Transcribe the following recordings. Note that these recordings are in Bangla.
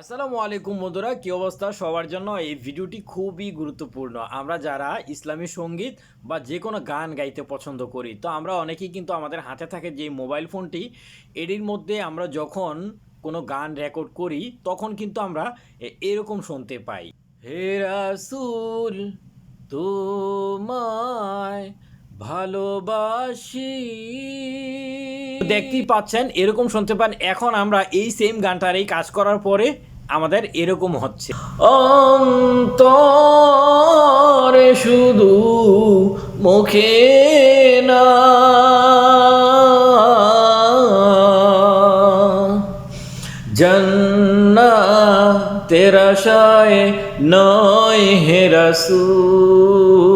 আসসালামু আলাইকুম বন্ধুরা, কী অবস্থা? সবার জন্য এই ভিডিওটি খুবই গুরুত্বপূর্ণ। আমরা যারা ইসলামী সংগীত বা যে কোনো গান গাইতে পছন্দ করি, তো আমরা অনেকেই কিন্তু আমাদের হাতে থাকে যে মোবাইল ফোনটি, এটির মধ্যে আমরা যখন কোনো গান রেকর্ড করি, তখন কিন্তু আমরা এরকম শুনতে পাই। হে রাসূল, তোমায় ভালোবাসি। দেখতেই পাচ্ছেন এরকম শুনতে পান এখন আমরা এই সেম গানটার এই কাজ করার পরে আমাদের এরকম হচ্ছে। অন্তরে শুধু মুখে না। জন্না তেরা শায় নয় হে রসুল।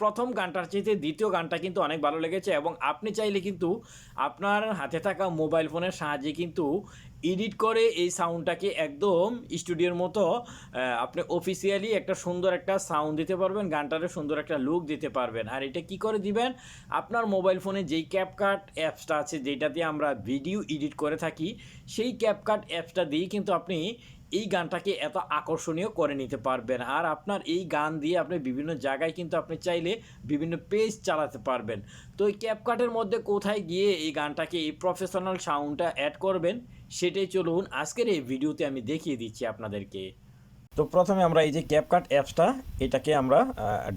প্রথম গানটার চেয়ে দ্বিতীয় গানটা কিন্তু অনেক ভালো লেগেছে এবং আপনি চাইলে কিন্তু আপনার হাতে থাকা মোবাইল ফোনের সাহায্যে কিন্তু এডিট করে এই সাউন্ডটাকে একদম স্টুডিওর মতো আপনি অফিসিয়ালি একটা সুন্দর একটা সাউন্ড দিতে পারবেন গানটারে সুন্দর একটা লুক দিতে পারবেন। আর এটা কি করে দিবেন? আপনার মোবাইল ফোনে যেই ক্যাপকাট অ্যাপসটা আছে যেটা দিয়ে আমরা ভিডিও এডিট করে থাকি, সেই ক্যাপকাট অ্যাপসটা দিয়েই কিন্তু আপনি এই গানটাকে এত আকর্ষণীয় করে নিতে পারবেন। আর আপনার এই গান দিয়ে আপনি বিভিন্ন জায়গায় কিন্তু আপনি চাইলে বিভিন্ন পেজ চালাতে পারবেন। তো এই ক্যাপকাটের মধ্যে কোথায় গিয়ে এই গানটাকে, এই প্রফেশনাল সাউন্ডটা অ্যাড করবেন, সেটাই চলুন আজকের এই ভিডিওতে আমি দেখিয়ে দিচ্ছি আপনাদেরকে। তো প্রথমে আমরা এই যে ক্যাপকাট অ্যাপসটা, এটাকে আমরা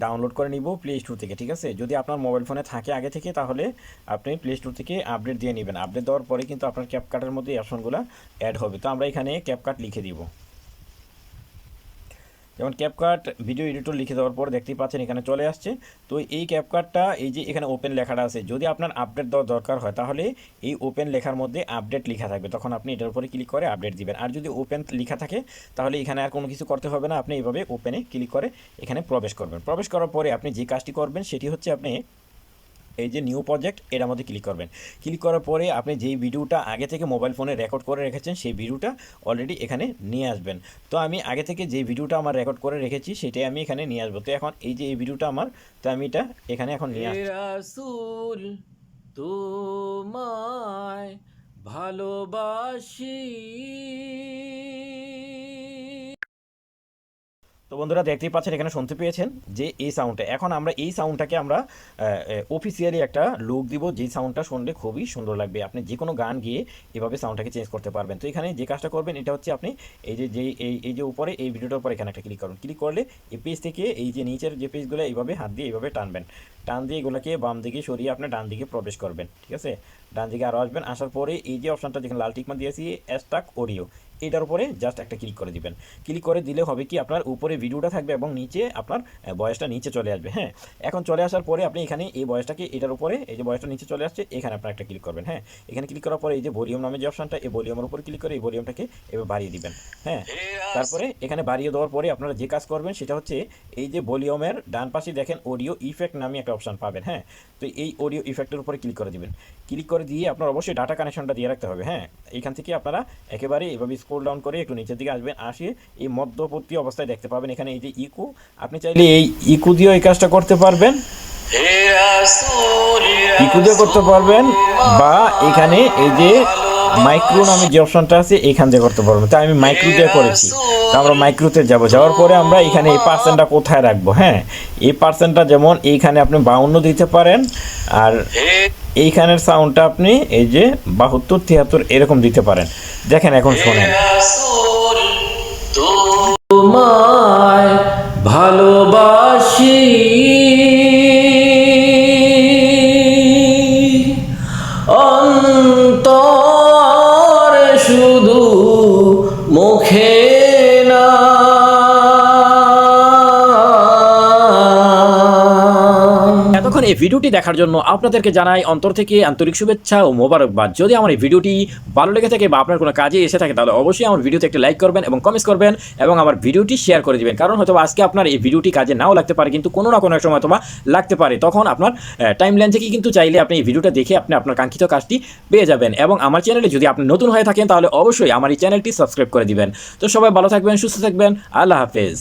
ডাউনলোড করে নিব প্লে স্টোর থেকে, ঠিক আছে? যদি আপনার মোবাইল ফোনে থাকে আগে থেকে, তাহলে আপনি প্লে স্টোর থেকে আপডেট দিয়ে নেবেন। আপডেট দেওয়ার পরে কিন্তু আপনার ক্যাপকাটের মধ্যে অপশনগুলো অ্যাড হবে। তো আমরা এখানে ক্যাপকাট লিখে দিব। যেমন ক্যাপকাট ভিডিও এডিটর লিখে দেওয়ার পর দেখতেই পাচ্ছেন এখানে চলে আসছে। তো এই ক্যাপকাটটা এই যে এখানে ওপেন লেখাটা আছে, যদি আপনার আপডেট দেওয়ার দরকার হয়, তাহলে এই ওপেন লেখার মধ্যে আপডেট লেখা থাকবে। তখন আপনি এটার উপরে ক্লিক করে আপডেট দিবেন। আর যদি ওপেন লেখা থাকে, তাহলে এখানে আর কোনো কিছু করতে হবে না। আপনি এইভাবে ওপেনে ক্লিক করে এখানে প্রবেশ করবেন। প্রবেশ করার পরে আপনি যে কাজটি করবেন, সেটি হচ্ছে আপনি এই যে নিউ প্রজেক্ট এটার মধ্যে ক্লিক করবেন। ক্লিক করার পরে আপনি যেই ভিডিওটা আগে থেকে মোবাইল ফোনে রেকর্ড করে রেখেছেন, সেই ভিডিওটা অলরেডি এখানে নিয়ে আসবেন। তো আমি আগে থেকে যে ভিডিওটা আমার রেকর্ড করে রেখেছি, সেটাই আমি এখানে নিয়ে আসব। তো এখন এই যে এই ভিডিওটা আমার, তো আমি এটা এখানে এখন নিয়ে রাসূল তোমায় ভালোবাসি। তো বন্ধুরা দেখতেই পাচ্ছেন, এখানে শুনতে পেয়েছেন যে এই সাউন্ডটা এখন আমরা এই সাউন্ডটাকে আমরা অফিসিয়ালি একটা লুক দিব, যে সাউন্ডটা শুনলে খুবই সুন্দর লাগবে। আপনি যে কোনো গান গিয়ে এভাবে সাউন্ডটাকে চেঞ্জ করতে পারবেন। তো এখানে যে কাজটা করবেন, এটা হচ্ছে আপনি এই যে যে, এই এই যে উপরে, এই ভিডিওটার উপরে এখানে একটা ক্লিক করুন। ক্লিক করলে এই পেজ থেকে এই যে নিচের যে পেজগুলো এইভাবে হাত দিয়ে এইভাবে টানবেন। টান দিয়ে এগুলোকে বাম দিকে সরিয়ে আপনি ডান দিকে প্রবেশ করবেন ঠিক আছে? ডান দিকে আরও আসবেন আসার পরে এই যে অপশনটা যেখানে লাল টিকমা দিয়েছি অ্যাস্টাক অডিও এটার উপরে জাস্ট একটা ক্লিক করে দিবেন। ক্লিক করে দিলে হবে কি আপনার উপরে ভিডিওটা থাকবে এবং নিচে আপনার বয়সটা নিচে চলে আসবে হ্যাঁ? এখন চলে আসার পরে আপনি এখানে এই বয়সটাকে এটার উপরে এই যে বয়সটা নিচে চলে আসছে এখানে আপনার একটা ক্লিক করবেন হ্যাঁ? এখানে ক্লিক করার পরে এই যে ভলিউম নামে যে অপশনটা এই ভলিউমের উপর ক্লিক করে এই ভলিউমটাকে এবার বাড়িয়ে দিবেন হ্যাঁ? তারপরে এখানে বাড়িয়ে দেওয়ার পরে আপনারা যে কাজ করবেন সেটা হচ্ছে এই যে ভলিউমের ডান পাশে দেখেন অডিও ইফেক্ট নামে একটা অপশন পাবেন হ্যাঁ? তো এই অডিও ইফেক্টের উপরে ক্লিক করে দিবেন। ক্লিক করে দিয়ে আপনার অবশ্যই ডাটা কানেকশনটা দিয়ে রাখতে হবে হ্যাঁ? এখান থেকে আপনারা একেবারে এভাবে স্ক্রল ডাউন করে একটু নিচের দিকে আসবেন আসিয়ে এই মধ্যবর্তী অবস্থায় দেখতে পাবেন এখানে এই যে ইকো আপনি চাইলে এই ইকো দিয়েও এই কাজটা করতে পারবেন। ইকো দিয়ে করতে পারবেন বা এখানে এই যে মাইক্রো নামে যে অপশনটা আছে, এখান দিয়ে করতে পারবেন তাই আমি মাইক্রো দিয়ে করেছি। আমরা মাইক্রোতে যাব। যাওয়ার পরে আমরা এখানে এই পার্সেন্টটা কোথায় রাখব? হ্যাঁ এই পার্সেন্টটা যেমন এইখানে আপনি বাউন্ন দিতে পারেন, আর এইখানের সাউন্ডটা আপনি এই যে বাহাত্তর, তিয়াত্তর এরকম দিতে পারেন। দেখেন এখন শোনেন। ভালোবাসি। অন্তরে এই ভিডিওটি দেখার জন্য আপনাদেরকে জানাই অন্তর থেকে আন্তরিক শুভেচ্ছা ও মোবারকবাদ। যদি আমার এই ভিডিওটি ভালো লেগে থাকে বা আপনার কোনো কাজে এসে থাকে, তাহলে অবশ্যই আমার ভিডিওতে একটি লাইক করবেন এবং কমেন্টস করবেন এবং আমার ভিডিওটি শেয়ার করে দিবেন। কারণ হয়তো আজকে আপনার এই ভিডিওটি কাজে নাও লাগতে পারে, কিন্তু কোনো না কোনো এক সময় অথবা লাগতে পারে। তখন আপনার টাইম লাইন থেকে কিন্তু চাইলে আপনি এই ভিডিওটা দেখে আপনি আপনার কাঙ্ক্ষিত কাজটি পেয়ে যাবেন এবং আমার চ্যানেলে যদি আপনি নতুন হয়ে থাকেন, তাহলে অবশ্যই আমার এই চ্যানেলটি সাবস্ক্রাইব করে দিবেন। তো সবাই ভালো থাকবেন, সুস্থ থাকবেন, আল্লাহ হাফেজ।